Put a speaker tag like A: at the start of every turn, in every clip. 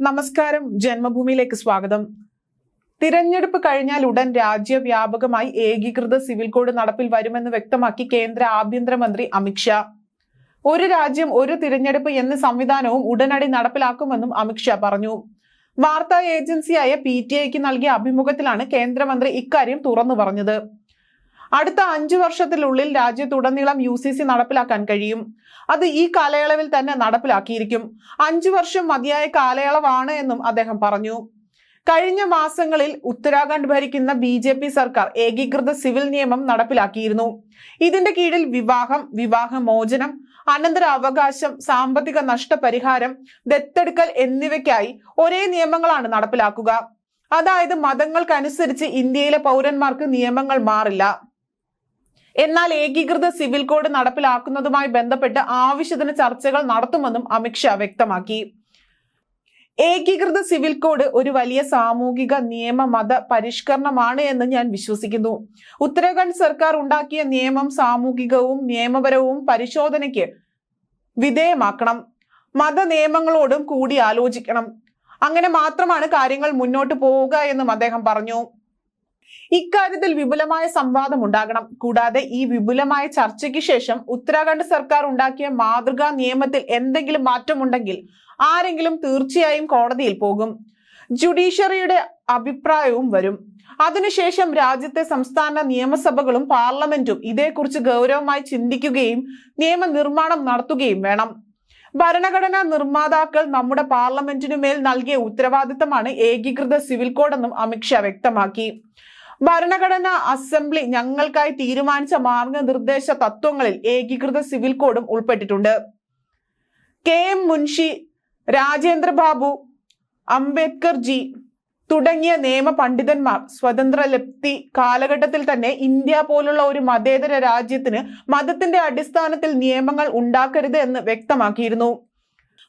A: നമസ്കാരം. ജന്മഭൂമിയിലേക്ക് സ്വാഗതം. തിരഞ്ഞെടുപ്പ് കഴിഞ്ഞാൽ ഉടൻ രാജ്യവ്യാപകമായി ഏകീകൃത സിവിൽ കോഡ് നടപ്പിൽ വരുമെന്ന് വ്യക്തമാക്കി കേന്ദ്ര ആഭ്യന്തരമന്ത്രി അമിത്ഷാ ഒരു രാജ്യം ഒരു തിരഞ്ഞെടുപ്പ് എന്ന സംവിധാനവും ഉടനടി നടപ്പിലാക്കുമെന്നും അമിത്ഷാ പറഞ്ഞു. വാർത്താ ഏജൻസിയായ പി ടി ഐക്ക് നൽകിയ അഭിമുഖത്തിലാണ് കേന്ദ്രമന്ത്രി ഇക്കാര്യം തുറന്നു പറഞ്ഞത്. അടുത്ത അഞ്ചു വർഷത്തിനുള്ളിൽ രാജ്യത്തുടനീളം യു സി സി നടപ്പിലാക്കാൻ കഴിയും. അത് ഈ കാലയളവിൽ തന്നെ നടപ്പിലാക്കിയിരിക്കും. അഞ്ചു വർഷം മതിയായ കാലയളവാണ് എന്നും അദ്ദേഹം പറഞ്ഞു. കഴിഞ്ഞ മാസങ്ങളിൽ ഉത്തരാഖണ്ഡ് ഭരിക്കുന്ന ബി ജെ പി സർക്കാർ ഏകീകൃത സിവിൽ നിയമം നടപ്പിലാക്കിയിരുന്നു. ഇതിന്റെ കീഴിൽ വിവാഹം വിവാഹമോചനം അനന്തര അവകാശം സാമ്പത്തിക നഷ്ടപരിഹാരം ദത്തെടുക്കൽ എന്നിവയ്ക്കായി ഒരേ നിയമങ്ങളാണ് നടപ്പിലാക്കുക. അതായത് മതങ്ങൾക്കനുസരിച്ച് ഇന്ത്യയിലെ പൗരന്മാർക്ക് നിയമങ്ങൾ മാറില്ല. എന്നാൽ ഏകീകൃത സിവിൽ കോഡ് നടപ്പിലാക്കുന്നതുമായി ബന്ധപ്പെട്ട് ആവശ്യത്തിന് ചർച്ചകൾ നടത്തുമെന്നും അമിത്ഷാ വ്യക്തമാക്കി. ഏകീകൃത സിവിൽ കോഡ് ഒരു വലിയ സാമൂഹിക നിയമ മത പരിഷ്കരണമാണ് എന്ന് ഞാൻ വിശ്വസിക്കുന്നു. ഉത്തരാഖണ്ഡ് സർക്കാർ ഉണ്ടാക്കിയ നിയമം സാമൂഹികവും നിയമപരവും പരിശോധനയ്ക്ക് വിധേയമാക്കണം. മത നിയമങ്ങളോടും കൂടി ആലോചിക്കണം. അങ്ങനെ മാത്രമാണ് കാര്യങ്ങൾ മുന്നോട്ട് പോവുക എന്നും അദ്ദേഹം പറഞ്ഞു. ഇക്കാര്യത്തിൽ വിപുലമായ സംവാദം ഉണ്ടാകണം. കൂടാതെ ഈ വിപുലമായ ചർച്ചയ്ക്ക് ശേഷം ഉത്തരാഖണ്ഡ് സർക്കാർ ഉണ്ടാക്കിയ മാതൃകാ നിയമത്തിൽ എന്തെങ്കിലും മാറ്റമുണ്ടെങ്കിൽ ആരെങ്കിലും തീർച്ചയായും കോടതിയിൽ പോകും. ജുഡീഷ്യറിയുടെ അഭിപ്രായവും വരും. അതിനുശേഷം രാജ്യത്തെ സംസ്ഥാന നിയമസഭകളും പാർലമെന്റും ഇതേക്കുറിച്ച് ഗൗരവമായി ചിന്തിക്കുകയും നിയമനിർമ്മാണം നടത്തുകയും വേണം. ഭരണഘടനാ നിർമ്മാതാക്കൾ നമ്മുടെ പാർലമെന്റിനു മേൽ നൽകിയ ഉത്തരവാദിത്തമാണ് ഏകീകൃത സിവിൽ കോഡെന്നും അമിത്ഷാ വ്യക്തമാക്കി. ഭരണഘടനാ അസംബ്ലി ഞങ്ങൾക്കായി തീരുമാനിച്ച മാർഗനിർദ്ദേശ തത്വങ്ങളിൽ ഏകീകൃത സിവിൽ കോഡും ഉൾപ്പെട്ടിട്ടുണ്ട്. കെ എം മുൻഷി രാജേന്ദ്ര ബാബു അംബേദ്കർ ജി തുടങ്ങിയ നിയമ പണ്ഡിതന്മാർ സ്വതന്ത്ര ലപ്തി കാലഘട്ടത്തിൽ തന്നെ ഇന്ത്യ പോലുള്ള ഒരു മതേതര രാജ്യത്തിന് മതത്തിന്റെ അടിസ്ഥാനത്തിൽ നിയമങ്ങൾ ഉണ്ടാക്കരുത് എന്ന് വ്യക്തമാക്കിയിരുന്നു.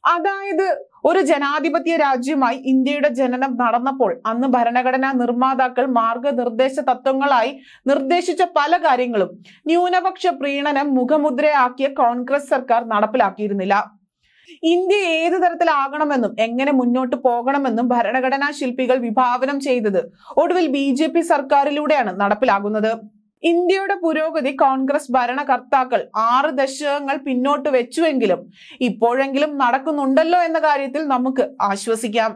A: അതായത് ഒരു ജനാധിപത്യ രാജ്യമായി ഇന്ത്യയുടെ ജനനം നടന്നപ്പോൾ അന്ന് ഭരണഘടനാ നിർമ്മാതാക്കൾ മാർഗനിർദ്ദേശ തത്വങ്ങളായി നിർദ്ദേശിച്ച പല കാര്യങ്ങളും ന്യൂനപക്ഷ പ്രീണനം മുഖമുദ്രയാക്കിയ കോൺഗ്രസ് സർക്കാർ നടപ്പിലാക്കിയിരുന്നില്ല. ഇന്ത്യ ഏത് തരത്തിലാകണമെന്നും എങ്ങനെ മുന്നോട്ട് പോകണമെന്നും ഭരണഘടനാ ശില്പികൾ വിഭാവനം ചെയ്തത് ഒടുവിൽ ബി സർക്കാരിലൂടെയാണ് നടപ്പിലാകുന്നത്. ഇന്ത്യയുടെ പുരോഗതി കോൺഗ്രസ് ഭരണകർത്താക്കൾ ആറ് ദശകങ്ങൾ പിന്നോട്ട് വെച്ചുവെങ്കിലും ഇപ്പോഴെങ്കിലും നടക്കുന്നുണ്ടല്ലോ എന്ന കാര്യത്തിൽ നമുക്ക് ആശ്വസിക്കാം.